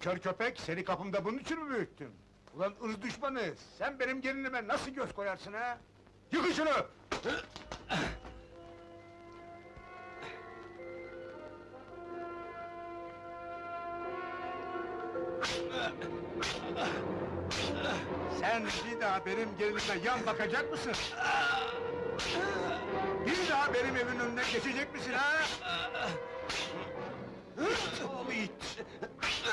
kör köpek, seni kapımda bunun için mi büyüttüm? Ulan ırz düşmanı, sen benim gelinime nasıl göz koyarsın ha? Yıkın şunu! Sen bir daha benim gelinime yan bakacak mısın? Bir daha benim evimin önünden geçecek misin ha? Oğlu it!